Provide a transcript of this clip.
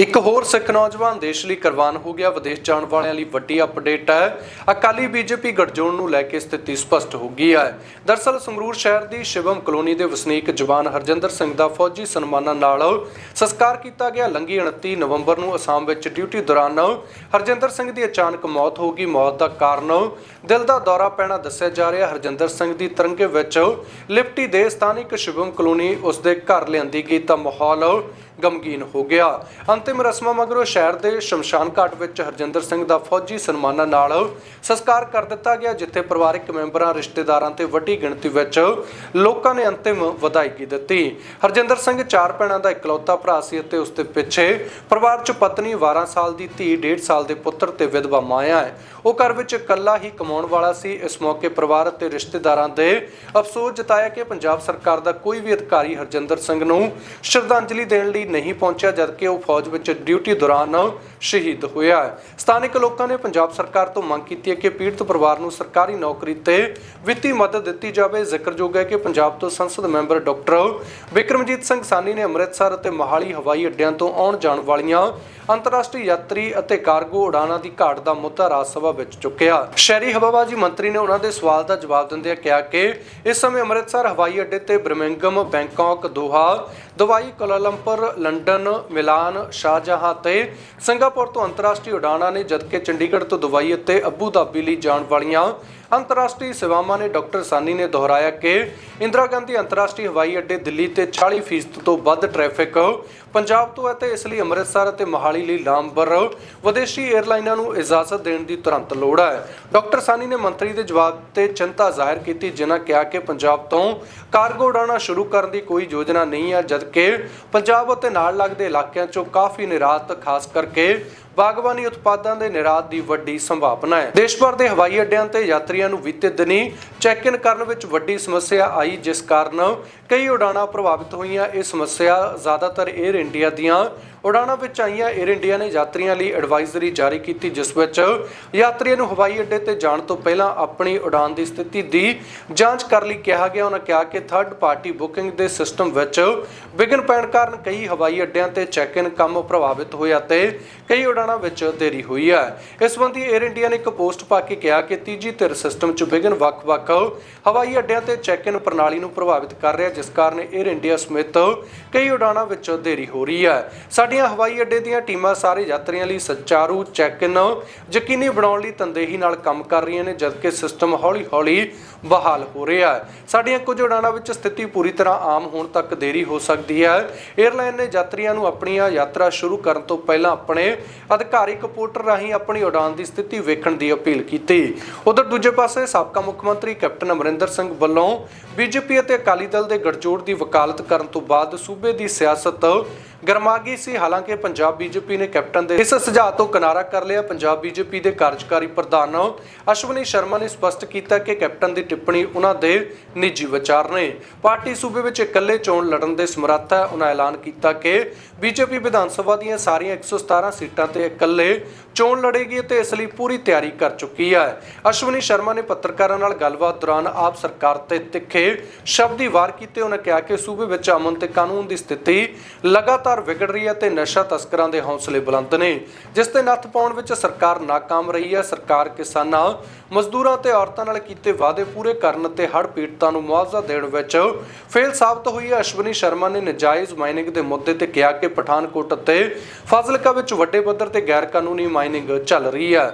ਇੱਕ ਹੋਰ ਸਿੱਖ ਨੌਜਵਾਨ ਦੇਸ਼ ਲਈ ਕੁਰਬਾਨ ਹੋ ਗਿਆ, ਵਿਦੇਸ਼ ਜਾਣ ਵਾਲਿਆਂ ਲਈ ਵੱਡੀ ਅਪਡੇਟ ਹੈ। ਅਕਾਲੀ ਬੀਜੇਪੀ ਗੱਠਜੋੜ ਨੂੰ ਲੈ ਕੇ ਸਥਿਤੀ ਸਪਸ਼ਟ ਹੋ ਗਈ ਹੈ। ਦਰਸਲ ਸੰਗਰੂਰ ਸ਼ਹਿਰ ਦੀ ਸ਼ਿਵਮ ਕਲੋਨੀ ਦੇ ਵਸਨੀਕ ਜਵਾਨ ਹਰਜਿੰਦਰ ਸਿੰਘ ਦਾ ਫੌਜੀ ਸਨਮਾਨਾਂ ਨਾਲ ਸੰਸਕਾਰ ਕੀਤਾ ਗਿਆ। ਲੰਗੀ 29 ਨਵੰਬਰ ਨੂੰ ਅਸਾਮ ਵਿੱਚ ਡਿਊਟੀ ਦੌਰਾਨ ਹਰਜਿੰਦਰ ਸਿੰਘ ਦੀ ਅਚਾਨਕ ਮੌਤ ਹੋ ਗਈ। ਮੌਤ ਦਾ ਕਾਰਨ ਦਿਲ ਦਾ ਦੌਰਾ ਪੈਣਾ ਦੱਸਿਆ ਜਾ ਰਿਹਾ। ਹਰਜਿੰਦਰ ਸਿੰਘ ਦੀ ਤਿਰੰਗੇ ਵਿੱਚ ਲਿਪਟੀ ਦੇ ਸਥਾਨਿਕ ਸ਼ਿਵਮ ਕਲੋਨੀ ਉਸ ਦੇ ਘਰ ਲਿਆਂਦੀ ਗਈ ਤਾਂ ਮਾਹੌਲ ਗਮਗੀਨ ਹੋ ਗਿਆ। ਅੰਤਿਮ ਰਸਮਾਂ ਮਗਰੋਂ ਸ਼ਹਿਰ ਦੇ ਸ਼ਮਸ਼ਾਨ ਘਾਟ ਵਿੱਚ ਹਰਜਿੰਦਰ ਸਿੰਘ ਦਾ ਫੌਜੀ ਸਨਮਾਨਾਂ ਨਾਲ ਸੰਸਕਾਰ ਕਰ ਦਿੱਤਾ ਗਿਆ, ਜਿੱਥੇ ਪਰਿਵਾਰਕ ਮੈਂਬਰਾਂ, ਰਿਸ਼ਤੇਦਾਰਾਂ ਤੇ ਵੱਡੀ ਗਿਣਤੀ ਵਿੱਚ ਲੋਕਾਂ ਨੇ ਅੰਤਿਮ ਵਧਾਈਗੀ ਦਿੱਤੀ। ਹਰਜਿੰਦਰ ਸਿੰਘ ਚਾਰ ਭੈਣਾਂ ਦਾ ਇਕਲੌਤਾ ਭਰਾ ਸੀ ਅਤੇ ਉਸ ਦੇ ਪਿੱਛੇ ਪਰਿਵਾਰ 'ਚ ਪਤਨੀ 12 ਸਾਲ ਦੀ ਧੀ 1.5 ਸਾਲ ਦੇ ਪੁੱਤਰ ਤੇ ਵਿਧਵਾ ਮਾਇਆ ਹੈ। ਉਹ ਘਰ ਵਿੱਚ ਇਕੱਲਾ ਹੀ ਕਮਾਉਣ ਵਾਲਾ ਸੀ। ਇਸ ਮੌਕੇ ਪਰਿਵਾਰ ਅਤੇ ਰਿਸ਼ਤੇਦਾਰਾਂ ਦੇ ਅਫਸੋਸ ਜਤਾਇਆ ਕਿ ਪੰਜਾਬ ਸਰਕਾਰ ਦਾ ਕੋਈ ਵੀ ਅਧਿਕਾਰੀ ਹਰਜਿੰਦਰ ਸਿੰਘ ਨੂੰ ਸ਼ਰਧਾਂਜਲੀ ਦੇਣ ਲਈ ਨਹੀਂ ਪਹੁੰਚਿਆ ਜਦਕਿ ਉਹ ਫੌਜ ਵਿੱਚ ਡਿਊਟੀ ਦੌਰਾਨ ਸ਼ਹੀਦ ਹੋਇਆ ਹੈ। ਸਥਾਨਕ ਲੋਕਾਂ ਨੇ ਪੰਜਾਬ ਸਰਕਾਰ ਤੋਂ ਮੰਗ ਕੀਤੀ ਹੈ ਕਿ ਪੀੜਤ ਪਰਿਵਾਰ ਨੂੰ ਸਰਕਾਰੀ ਨੌਕਰੀ ਤੇ ਵਿੱਤੀ ਮਦਦ ਦਿੱਤੀ ਜਾਵੇ। ਜ਼ਿਕਰਯੋਗ ਹੈ ਕਿ ਪੰਜਾਬ ਤੋਂ ਸੰਸਦ ਮੈਂਬਰ ਡਾਕਟਰ ਵਿਕਰਮਜੀਤ ਸਿੰਘ ਸਾਨੀ ਨੇ ਅੰਮ੍ਰਿਤਸਰ ਅਤੇ ਮੋਹਾਲੀ ਹਵਾਈ ਅੱਡਿਆਂ ਤੋਂ ਆਉਣ ਜਾਣ ਵਾਲੀਆਂ ਅੰਤਰਰਾਸ਼ਟਰੀ ਯਾਤਰੀ ਅਤੇ ਕਾਰਗੋ ਉਡਾਣਾਂ ਦੀ ਘਾਟ ਦਾ ਮੁੱਦਾ ਰਾਜ ਸਭਾ ਵਿੱਚ ਚੁੱਕਿਆ। ਸ਼ਹਿਰੀ ਹਵਾਬਾਜ਼ੀ ਮੰਤਰੀ ਨੇ ਉਹਨਾਂ ਦੇ ਸਵਾਲ ਦਾ ਜਵਾਬ ਦਿੰਦਿਆਂ ਕਿਹਾ ਕਿ ਇਸ ਸਮੇਂ ਅੰਮ੍ਰਿਤਸਰ ਹਵਾਈ ਅੱਡੇ ਤੇ Birmingham Bangkok, Doha Dubai Kuala Lumpur London, Milan, Shahjahan ਤੇ ਸਿੰਗਾਪੁਰ ਤੋਂ ਅੰਤਰਰਾਸ਼ਟਰੀ ਉਡਾਣਾਂ ਨੇ ਜਦਕਿ ਚੰਡੀਗੜ੍ਹ ਤੋਂ ਦੁਬਈ ਅਤੇ ਅਬੂ ਧਾਬੀ ਲਈ ਜਾਣ ਵਾਲੀਆਂ ਅੰਤਰਰਾਸ਼ਟਰੀ ਸੇਵਾਵਾਂ ਨੇ ਡਾਕਟਰ ਸਾਨੀ ਨੇ ਦੁਹਰਾਇਆ ਕਿ ਇੰਦਰਾ ਗਾਂਧੀ ਅੰਤਰਰਾਸ਼ਟਰੀ ਹਵਾਈ ਅੱਡੇ ਦਿੱਲੀ ਤੇ 40% ਤੋਂ ਵੱਧ ਟ੍ਰੈਫਿਕ ਪੰਜਾਬ ਤੋਂ ਹੈ ਤੇ ਇਸ ਲਈ ਅੰਮ੍ਰਿਤਸਰ ਅਤੇ ਮੋਹਾਲੀ ਲਈ ਲਾਂਬਰ ਵਿਦੇਸ਼ੀ 에ਅਰਲਾਈਨਾਂ ਨੂੰ ਇਜਾਜ਼ਤ ਦੇਣ ਦੀ ਤੁਰੰਤ ਲੋੜ ਹੈ। ਡਾਕਟਰ ਸਾਨੀ ਨੇ ਮੰਤਰੀ ਦੇ ਜਵਾਬ ਤੇ ਚਿੰਤਾ ਜ਼ਾਹਿਰ ਕੀਤੀ, ਜਿਨ੍ਹਾਂ ਕਿਹਾ ਕਿ ਪੰਜਾਬ ਤੋਂ ਕਾਰਗੋ ਉਡਾਣਾ ਸ਼ੁਰੂ ਕਰਨ ਦੀ ਕੋਈ ਯੋਜਨਾ ਨਹੀਂ ਹੈ, ਜਦਕਿ ਪੰਜਾਬ ਅਤੇ ਨਾਲ ਲੱਗਦੇ ਇਲਾਕਿਆਂ 'ਚੋਂ ਕਾਫੀ ਨਿਰਾਤ, ਖਾਸ ਕਰਕੇ ਬਾਗਬਾਨੀ ਉਤਪਾਦਾਂ ਦੇ ਨਿਰਾਤ ਦੀ ਵੱਡੀ ਸੰਭਾਵਨਾ ਹੈ। ਦੇਸ਼ ਭਰ ਦੇ ਹਵਾਈ ਅੱਡਿਆਂ ਤੇ ਯਾਤਰੀਆਂ ਨੂੰ ਬੀਤੇ ਦਿਨੀ ਚੈੱਕ ਇਨ ਕਰਨ ਵਿੱਚ ਵੱਡੀ ਸਮੱਸਿਆ ਆਈ, ਜਿਸ ਕਾਰਨ ਕਈ ਉਡਾਣਾਂ ਪ੍ਰਭਾਵਿਤ ਹੋਈਆਂ। ਇਹ ਸਮੱਸਿਆ ਜ਼ਿਆਦਾਤਰ 에ਅਰ ਇੰਡੀਆ ਦੀਆਂ ਉਡਾਣਾਂ ਵਿੱਚ ਆਈਆਂ 에ਅਰ ਇੰਡੀਆ ਨੇ ਯਾਤਰੀਆਂ ਲਈ ਐਡਵਾਈਜ਼ਰੀ ਜਾਰੀ ਕੀਤੀ, ਜਿਸ ਵਿੱਚ ਯਾਤਰੀਆਂ ਨੂੰ ਹਵਾਈ ਅੱਡੇ ਤੇ ਜਾਣ ਤੋਂ ਪਹਿਲਾਂ ਆਪਣੀ ਉਡਾਨ ਦੀ ਸਥਿਤੀ ਦੀ ਜਾਂਚ ਕਰਨ ਲਈ ਕਿਹਾ ਗਿਆ। ਉਹਨਾਂ ਕਿਹਾ ਕਿ ਥਰਡ ਪਾਰਟੀ ਬੁਕਿੰਗ ਦੇ ਸਿਸਟਮ ਵਿੱਚ ਵਿਘਨ ਪੈਣ ਕਾਰਨ ਕਈ ਹਵਾਈ ਅੱਡਿਆਂ ਤੇ ਚੈੱਕ ਇਨ ਕੰਮ ਪ੍ਰਭਾਵਿਤ ਹੋਇਆ ਤੇ ਕਈ ਉਡਾਣਾਂ ਵਿੱਚ ਦੇਰੀ ਹੋਈ ਹੈ। ਇਸ ਸੰਬੰਧੀ 에ਅਰ ਇੰਡੀਆ ਨੇ ਇੱਕ ਪੋਸਟ ਪਾ ਕੇ ਕਿਹਾ ਕਿ ਤੀਜੀ ਧਿਰ ਸਿਸਟਮ 'ਚ ਵਿਘਨ ਵੱਖ-ਵੱਖ ਹਵਾਈ ਅੱਡਿਆਂ ਤੇ ਚੈੱਕ ਇਨ ਪ੍ਰਣਾਲੀ ਨੂੰ ਪ੍ਰਭਾਵਿਤ ਕਰ ਰਿਹਾ, ਜਿਸ ਕਾਰਨ 에ਅਰ ਇੰਡੀਆ ਸਮੇਤ ਕਈ ਉਡਾਣਾਂ ਵਿੱਚ ਦੇਰੀ ਹੋ ਰਹੀ ਹੈ। ਸਾਡੇ ਸਾਡੀਆਂ ਹਵਾਈ ਅੱਡੇ ਦੀਆਂ ਟੀਮਾਂ ਸਾਰੇ ਯਾਤਰੀਆਂ ਲਈ ਸੁਚਾਰੂ ਚੈੱਕ ਇਨ ਯਕੀਨੀ ਬਣਾਉਣ ਲਈ ਤੰਦੇਹੀ ਨਾਲ ਕੰਮ ਕਰ ਰਹੀਆਂ ਨੇ, ਜਦਕਿ ਸਿਸਟਮ ਹੌਲੀ-ਹੌਲੀ ਬਹਾਲ ਹੋ ਰਿਹਾ ਹੈ। ਸਾਡੀਆਂ ਕੁਝ ਉਡਾਣਾਂ ਵਿੱਚ ਸਥਿਤੀ ਪੂਰੀ ਤਰ੍ਹਾਂ ਆਮ ਹੋਣ ਤੱਕ ਦੇਰੀ ਹੋ ਸਕਦੀ ਹੈ। 에ਅਰਲਾਈਨ ਨੇ ਯਾਤਰੀਆਂ ਨੂੰ ਆਪਣੀਆਂ ਯਾਤਰਾ ਸ਼ੁਰੂ ਕਰਨ ਤੋਂ ਪਹਿਲਾਂ ਆਪਣੇ ਅਧਿਕਾਰਿਕ ਪੋਰਟਲ ਰਾਹੀਂ ਆਪਣੀ ਉਡਾਨ ਦੀ ਸਥਿਤੀ ਵੇਖਣ ਦੀ ਅਪੀਲ ਕੀਤੀ। ਉਧਰ ਦੂਜੇ ਪਾਸੇ ਸਾਬਕਾ ਮੁੱਖ ਮੰਤਰੀ ਕੈਪਟਨ ਅਮਰਿੰਦਰ ਸਿੰਘ ਵੱਲੋਂ ਬੀਜੇਪੀ ਅਤੇ ਅਕਾਲੀ ਦਲ ਦੇ ਗਠਜੋੜ ਦੀ ਵਕਾਲਤ ਕਰਨ ਤੋਂ ਬਾਅਦ ਸੂਬੇ ਦੀ ਸਿਆਸਤ ਗਰਮਾ ਗਈ ਸੀ। ਹਾਲਾਂਕਿ ਪੰਜਾਬ ਬੀਜੇਪੀ ਨੇ ਕੈਪਟਨ ਦੇ ਇਸ ਸੁਝਾਅ ਤੋਂ ਕਿਨਾਰਾ ਕਰ ਲਿਆ। ਪੰਜਾਬ ਬੀਜੇਪੀ ਦੇ ਕਾਰਜਕਾਰੀ ਪ੍ਰਧਾਨ ਅਸ਼ਵਨੀ ਸ਼ਰਮਾ ਨੇ ਸਪਸ਼ਟ ਕੀਤਾ ਕਿ ਕੈਪਟਨ ਦੀ ਟਿੱਪਣੀ ਉਹਨਾਂ ਦੇ ਨਿੱਜੀ ਵਿਚਾਰ ਨੇ। ਪਾਰਟੀ ਸੂਬੇ ਵਿੱਚ ਇਕੱਲੇ ਚੋਣ ਲੜਨ ਦੇ ਸਮਰੱਥ ਹੈ। ਉਹਨਾਂ ਐਲਾਨ ਕੀਤਾ ਕਿ ਬੀਜੇਪੀ ਵਿਧਾਨ ਸਭਾ ਦੀਆਂ ਸਾਰੀਆਂ 117 ਸੀਟਾਂ ਤੇ ਇਕੱਲੇ ਚੋਣ ਲੜੇਗੀ ਤੇ ਇਸ ਲਈ ਪੂਰੀ ਤਿਆਰੀ ਕਰ ਚੁੱਕੀ ਹੈ। ਅਸ਼ਵਨੀ ਸ਼ਰਮਾ ਨੇ ਪੱਤਰਕਾਰਾਂ ਨਾਲ ਗੱਲਬਾਤ ਦੌਰਾਨ ਆਪ ਸਰਕਾਰ ਤੇ ਤਿੱਖੇ ਸ਼ਬਦੀ ਵਾਰ ਕੀਤੇ। ਉਹਨਾਂ ਕਿਹਾ ਕਿ ਸੂਬੇ ਵਿੱਚ ਅਮਨ ਤੇ ਕਾਨੂੰਨ ਦੀ ਸਥਿਤੀ ਲਗਾਤਾਰ ਵਿਗੜ ਰਹੀ ਹੈ ਤੇ ਨਸ਼ਾ ਤਸਕਰਾਂ ਦੇ ਹੌਸਲੇ ਬੁਲੰਦ ਨੇ। ਜਿਸ ਤੇ ਨੱਥ ਪਾਉਣ ਵਿੱਚ ਸਰਕਾਰ ਨਾਕਾਮ ਰਹੀ ਹੈ। ਸਰਕਾਰ ਕਿਸਾਨਾਂ, ਮਜ਼ਦੂਰਾਂ ਤੇ ਔਰਤਾਂ ਨਾਲ ਕੀਤੇ ਵਾਅਦੇ ਪੂਰੇ ਕਰਨ ਅਤੇ ਹੜ੍ਹ ਪੀੜਤਾਂ ਨੂੰ ਮੁਆਵਜ਼ਾ ਦੇਣ ਵਿੱਚ ਫੇਲ ਸਾਬਤ ਹੋਈ ਹੈ। ਅਸ਼ਵਨੀ ਸ਼ਰਮਾ ਨੇ ਨਜਾਇਜ਼ ਮਾਈਨਿੰਗ ਦੇ ਮੁੱਦੇ ਤੇ ਕਿਹਾ ਕਿ ਪਠਾਨਕੋਟ ਅਤੇ ਫਾਜ਼ਿਲਕਾ ਵਿੱਚ ਵੱਡੇ ਪੱਧਰ ਤੇ ਗੈਰ ਕਾਨੂੰਨੀ ਮਾਈਨਿੰਗ ਚੱਲ ਰਹੀ ਹੈ।